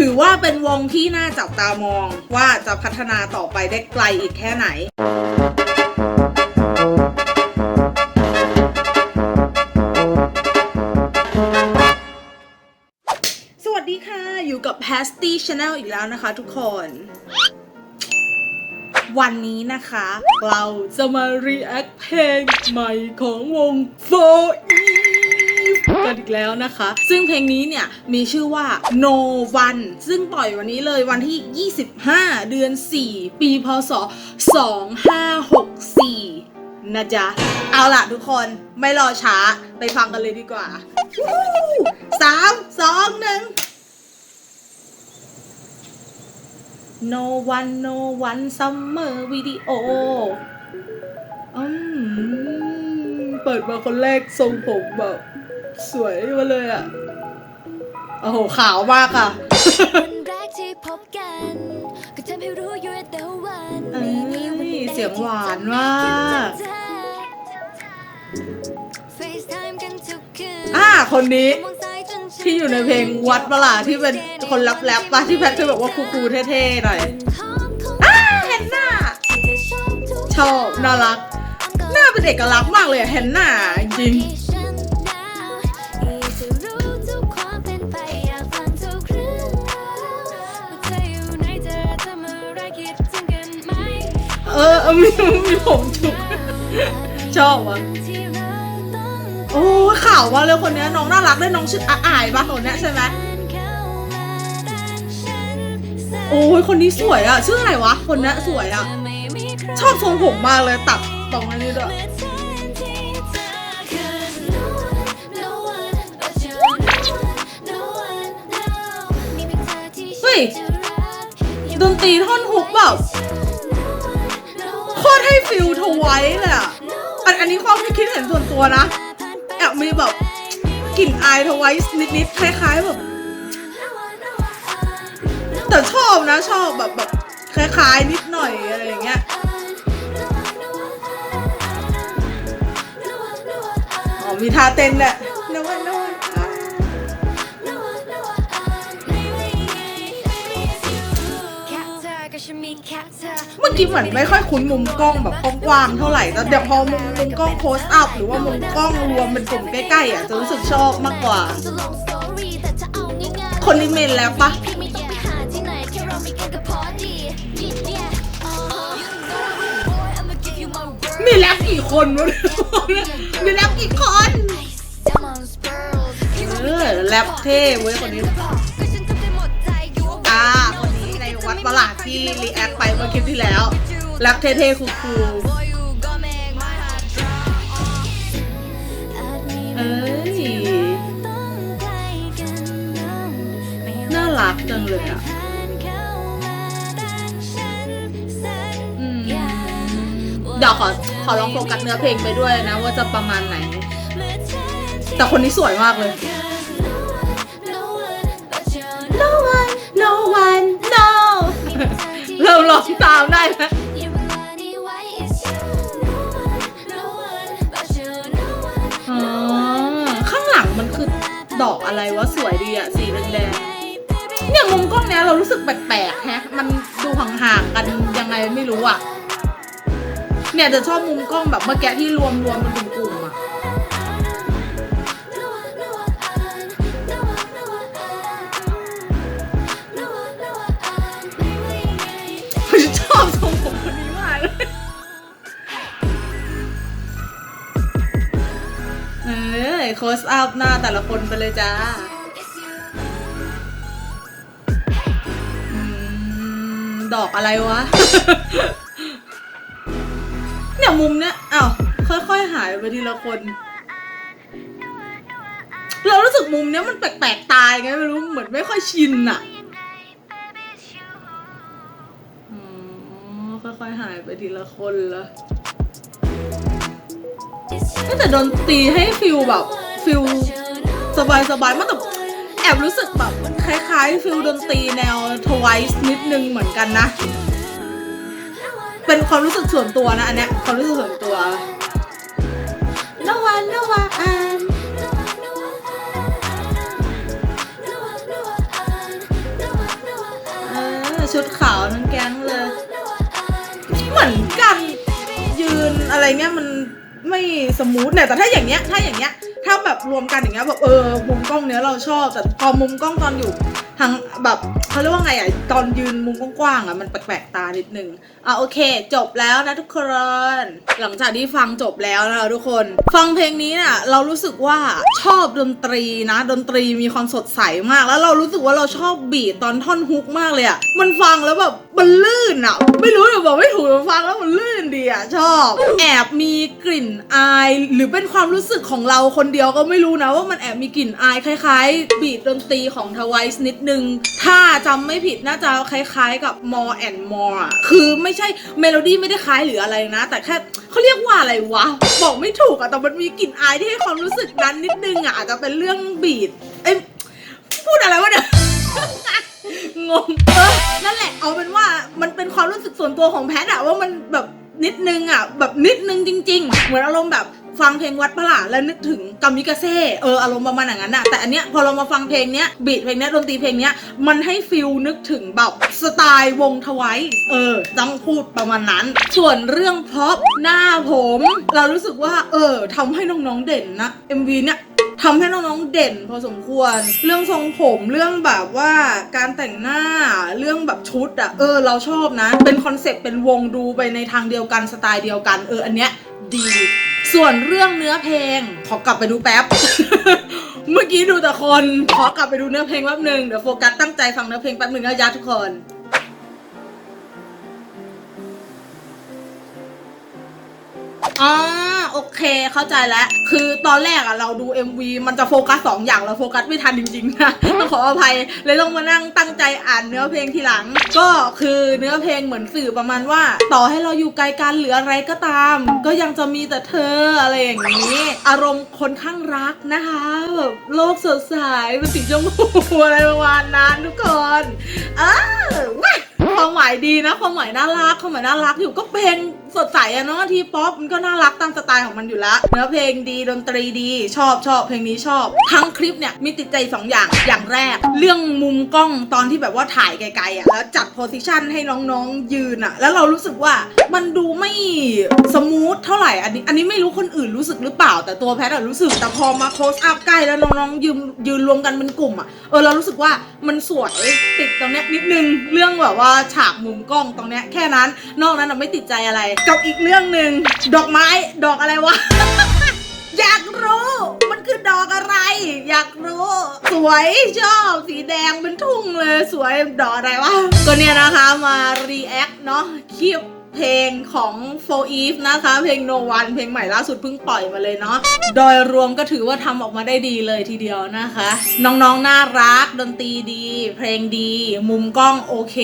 ถือว่าเป็นวงที่น่าจับตามองว่าจะพัฒนาต่อไปได้ไกลอีกแค่ไหนสวัสดีค่ะ อยู่กับ Pasty Channel อีกแล้วนะคะทุกคน วันนี้นะคะ เราจะมา react เพลงใหม่ของวง For Eve กันอีกแล้วนะคะ ซึ่งเพลงนี้เนี่ยมีชื่อว่า No One ซึ่งปล่อยวันนี้เลยวันที่ 25 เดือน 4 ปีพศ 2564 นะจ๊ะ เอาล่ะทุกคนไม่รอช้าไปฟังกันเลยดีกว่าสามสองหนึ่ง No one no one summer video อืมเปิดมาคนแรกทรงผมแบบ สวยมาเลยอะ โอ้โห ขาวมากอะ วันแรกที่พบกัน ก็ทำให้รู้อยู่แต่วันเอ้ยเสียงหวานมาก FaceTime กันทุกคืนอ่า คนนี้มองซ้ายจนฉัที่อยู่ในเพลงวัดประหลาที่เป็นคนรับแรปปะที่แพทเธอบอกว่าคูลๆเท่ๆหน่อยหอมของอ่าเห็นหน้าที่เธอชอบทุกชอบน่ารัก หน้าเป็นเอกลักษณ์มากเลยอะเห็นหน้าจริง เออเออมีมีผมจุก ชอบอะโอ้ข่าวว่าเลยคนเนี้ยน้องน่ารักด้วยน้องชื่ออาอายปะคนเนี้ยใช่ไหมโอ้ยคนนี้สวยอะชื่ออะไรวะ คนเนี้ยสวยอะชอบทรงผมมากเลยตัดตรงอันนี้ด้วยเฮ้ยดนตรีท่อนฮุกแบบ ตรให้ฟิลทวายเลยอะอันอันนี้ความคิดเห็นส่วนตัวนะแอบมีแบบกลิ่นอายทวายนิดๆคล้ายๆแบบแต่ชอบนะชอบแบบแบบคล้ายๆนิดหน่อยอะไรอย่างเงี้ยอ๋อมีท่าเต้นแหละนวั เมื่อกี้เหมือนไม่ค่อยคุ้นมุมกล้องแบบกว้างๆเท่าไหร่แต่เดี๋ยวพอมุมมุมกล้องโพสต์อัพหรือว่ามุมกล้องรวมเป็นกลุ่มใกล้ๆอะจะรู้สึกชอบมากกว่า คนนี้เมนแล้วปะไม่ต้องไปหาที่ไหนแค่เรามีกันก็พอดี Yeah Boy I'ma give you my word มีแรปกี่คนวะมีแรปกี่คนเออแรปเท่เว้ยคนนี้อ่า วัดประหลาดที่รีแอคไปเมื่อคลิปที่แล้วแรปเท่ๆคูลๆเอ้ยน่ารักจังเลยอะเดี๋ยวขอขอลองโฟกัสเนื้อเพลงไปด้วยนะ ว่าจะประมาณไหน แต่คนนี้สวยมากเลย อกอะไรวะสวยดีอะสีแดงๆเนี่ยมุมกล้องเนี้ยเรารู้สึกแปลกๆแฮะ มันดูห่างๆกันยังไงไม่รู้อะเนี่ยจะชอบมุมกล้องแบบเมื่อกี้ที่รวมๆเป็นกลุ่มๆอะชอบทรงผมคนนี้มากเลยเออ โคสอัพหน้าแต่ละคนไปเลยจ้าดอกอะไรวะ เนี่ยมุมเนี้ยอ้าวค่อยๆหายไปทีละคน เรารู้สึกมุมเนี้ยมันแปลกๆตายไงไม่รู้เหมือนไม่ค่อยชินอะอ๋อค่อยๆหายไปทีละคนละ แต่ดนตรีให้ฟิลแบบฟิลสบายสบายมันแต่แอบรู้สึกแบบคล้ายๆฟิลดนตรีแนวทวายส์นิดนึงเหมือนกันนะ เป็นความรู้สึกส่วนตัวนะอันเนี้ยความรู้สึกส่วนตัว no one no one ชุดขาวทั้งแก๊งเลย เหมือนกันยืนอะไรเงี้ยมัน ไม่สมูทเนี่ยแต่ถ้าอย่างเงี้ยถ้าอย่างเงี้ยถ้าแบบรวมกันอย่างเงี้ยแบบเออมุมกล้องเนี้ยเราชอบ แต่พอมุมกล้องตอนอยู่ทางแบบเขาเรียกว่าไงอะตอนยืนมุมกว้างๆอะมันแปลกๆตานิดนึงอะโอเค จบแล้วนะทุกคนหลังจากที่ฟังจบแล้วนะทุกคน ฟังเพลงนี้น่ะเรารู้สึกว่าชอบดนตรีนะ ดนตรีมีความสดใสมาก แล้วเรารู้สึกว่าเราชอบบีทตอนท่อนฮุกมากเลยอะมันฟังแล้วแบบ มันลื่นอะไม่รู้หรือบอกไม่ถูกฟังแล้วมันลื่นดีอะชอบ แอบมีกลิ่นอาย หรือเป็นความรู้สึกของเราคนเดียวก็ไม่รู้นะว่ามันแอบมีกลิ่นอายคล้ายๆ บีทดนตรีของทวายส์นิดนึง ถ้าจำไม่ผิดน่าจะคล้ายๆกับ more and more อะคือไม่ใช่เมโลดี้ไม่ได้คล้ายหรืออะไรนะ แต่แค่เขาเรียกว่าอะไรวะ บอกไม่ถูกอะแต่มันมีกลิ่นอายที่ให้ความรู้สึกนั้นนิดนึงอะอาจจะเป็นเรื่องบีทเอ้พูดอะไรวะเนี่ย งงเออนั่นแหละเอาเป็นว่ามันเป็นความรู้สึกส่วนตัวของแพทอะว่ามันแบบนิดนึงอะแบบนิดนึงจริง ๆ เหมือนอารมณ์แบบฟังเพลงวัดพระหลาแล้วนึกถึงกามิกาเซ่เอออารมณ์ประมาณอย่างนั้นอะแต่อันเนี้ยพอเรามาฟังเพลงเนี้ยบีทเพลงเนี้ยดนตรีเพลงเนี้ยมันให้ฟิลนึกถึงแบบสไตล์วงทวายเออต้องพูดประมาณนั้น ส่วนเรื่องพร็อพหน้าผม เรารู้สึกว่า เออทำให้น้องๆเด่นนะ MV เนี้ย ทำให้น้องๆเด่นพอสมควร เรื่องทรงผมเรื่องแบบว่าการแต่งหน้าเรื่องแบบชุดอะเออเราชอบนะ เป็นคอนเซ็ปต์เป็นวงดูไปในทางเดียวกันสไตล์เดียวกัน เอออันเนี้ยดี ส่วนเรื่องเนื้อเพลง ขอกลับไปดูแป๊บ เมื่อกี้ดูแต่คน ขอกลับไปดูเนื้อเพลงแป๊บหนึ่งเดี๋ยวโฟกัสตั้งใจฟังเนื้อเพลงแป๊บหนึ่งนะยะทุกคน อ่าโอเคเข้าใจแล้ว คือตอนแรกอะเราดู MV มันจะโฟกัสสองอย่างเราโฟกัสไม่ทันจริงๆนะต้องขออภัยเลยต้องมานั่งตั้งใจอ่านเนื้อเพลงทีหลัง ก็คือเนื้อเพลงเหมือนสื่อประมาณว่า ต่อให้เราอยู่ไกลกันหรืออะไรก็ตาม ก็ยังจะมีแต่เธออะไรอย่างนี้ อารมณ์คนข้างรักนะคะแบบโลกสดใสเป็นสีชมพูอะไรประมาณนั้นทุกคนเออว้า ความหมายดีนะความหมายน่ารักความหมายน่ารักอยู่ก็เพลงสดใสอะเนาะทีป๊อปมันก็น่ารักตามสไตล์ของมันอยู่แล้วเนื้อเพลงดีดนตรีดีชอบชอบเพลงนี้ชอบ ทั้งคลิปเนี่ยมีติดใจสองอย่างอย่างแรก เรื่องมุมกล้องตอนที่แบบว่าถ่ายไกลๆอะแล้วจัดโพสิชันให้น้องๆยืนอะแล้วเรารู้สึกว่ามันดูไม่สมูทเท่าไหร่อันนี้อันนี้ไม่รู้คนอื่นรู้สึกหรือเปล่า แต่ตัวแพทอะรู้สึกแต่พอมาโคสอัพใกล้แล้วน้องๆยืนยืนรวมกันเป็นกลุ่มอะเออเรารู้สึกว่ามันสวยติดตรงเนี้ยนิดนึงเรื่องแบบว่าฉากมุมกล้องตรงเนี้ยแค่นั้น นอกนั้นอะไม่ติดใจอะไร กับอีกเรื่องหนึ่งดอกไม้ดอกอะไรวะ อยากรู้ มันคือดอกอะไร อยากรู้ สวยชอบสีแดงเป็นทุ่งเลย สวยดอกอะไรวะก็เนี่ยนะคะมา react เนาะคลิป เพลงของ For Eve นะคะ เพลง No One เพลงใหม่ล่าสุดเพิ่งปล่อยมาเลยเนาะ โดยรวมก็ถือว่าทำออกมาได้ดีเลยทีเดียวนะคะ น้องๆน่ารัก ดนตรีดี เพลงดี มุมกล้องโอเค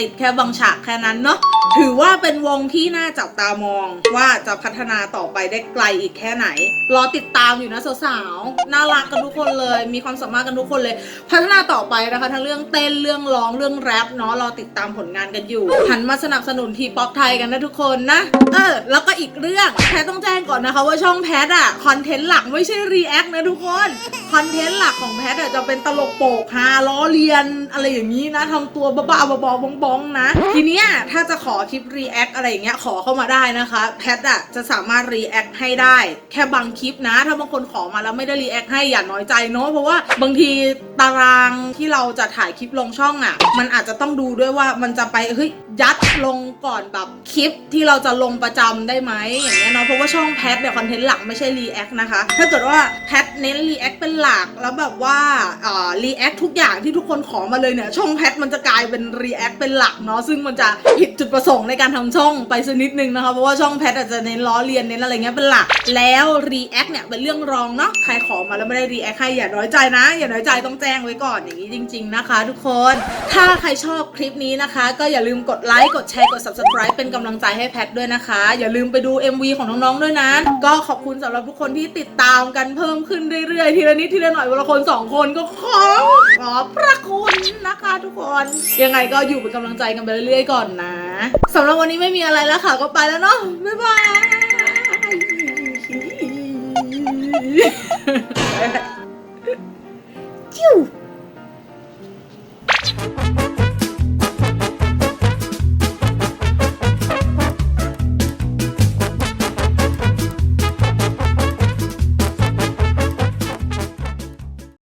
ติดแค่บางฉากแค่นั้นเนาะ ถือว่าเป็นวงที่น่าจับตามอง ว่าจะพัฒนาต่อไปได้ไกลอีกแค่ไหน รอติดตามอยู่นะสาวๆ น่ารักกันทุกคนเลย มีความสามารถกันทุกคนเลย พัฒนาต่อไปนะคะ ทั้งเรื่องเต้น เรื่องร้อง เรื่องแรปเนาะ รอติดตามผลงานกันอยู่ หันมาสนับสนุนทีป๊อปไทยกันนะทุกคนนะ เออ แล้วก็อีกเรื่องแพทต้องแจ้งก่อนนะคะว่าช่องแพทอะคอนเทนต์หลักไม่ใช่รีแอคนะทุกคนคอนเทนต์หลักของแพทอะจะเป็นตลกโปกฮาล้อเลียนอะไรอย่างนี้นะทำตัวบ้าๆบอๆบ้องๆนะ ทีเนี้ยถ้าจะขอคลิปรีแอคอะไรอย่างเงี้ยขอเข้ามาได้นะคะ แพทอะจะสามารถรีแอคให้ได้ แค่บางคลิปนะ ถ้าบางคนขอมาแล้วไม่ได้รีแอคให้อย่าน้อยใจเนาะเพราะว่าบางทีตารางที่เราจะถ่ายคลิปลงช่องอะมันอาจจะต้องดูด้วยว่ามันจะไปเฮ้ย ยัดลงก่อนแบบคลิปที่เราจะลงประจำได้ไหมอย่างเงี้ยเนาะเพราะว่าช่องแพทเนี่ยคอนเทนต์หลักไม่ใช่รีแอคนะคะ ถ้าเกิดว่าแพทเน้นรีแอคเป็นหลักแล้วแบบว่าอ่ารีแอคทุกอย่างที่ทุกคนขอมาเลยเนี่ยช่องแพทมันจะกลายเป็นรีแอคเป็นหลักเนาะซึ่งมันจะผิดจุดประสงค์ในการทำช่องไปสักนิดนึงนะคะเพราะว่าช่องแพทอาจจะเน้นล้อเลียนเน้นอะไรเงี้ยเป็นหลัก แล้วรีแอคเนี่ยเป็นเรื่องรองเนาะใครขอมาแล้วไม่ได้รีแอคให้อย่าน้อยใจนะ อย่าน้อยใจต้องแจ้งไว้ก่อนอย่างนี้จริง ๆนะคะ ทุกคน ถ้าใครชอบคลิปนี้นะคะ ก็อย่าลืมกดไลค์กดแชร์กด subscribe เป็นกำลังใจให้แพทด้วยนะคะ อย่าลืมไปดู MV ของน้องๆด้วยนะ ก็ขอบคุณสำหรับทุกคนที่ติดตามกันเพิ่มขึ้นเรื่อยๆ ทีละนิดทีละหน่อยวันละคนสองคนก็ขอขอบพระคุณนะคะทุกคน ยังไงก็อยู่เป็นกำลังใจกันไปเรื่อยๆก่อนนะสำหรับวันนี้ไม่มีอะไรแล้วค่ะก็ไปแล้วเนาะบ๊ายบาย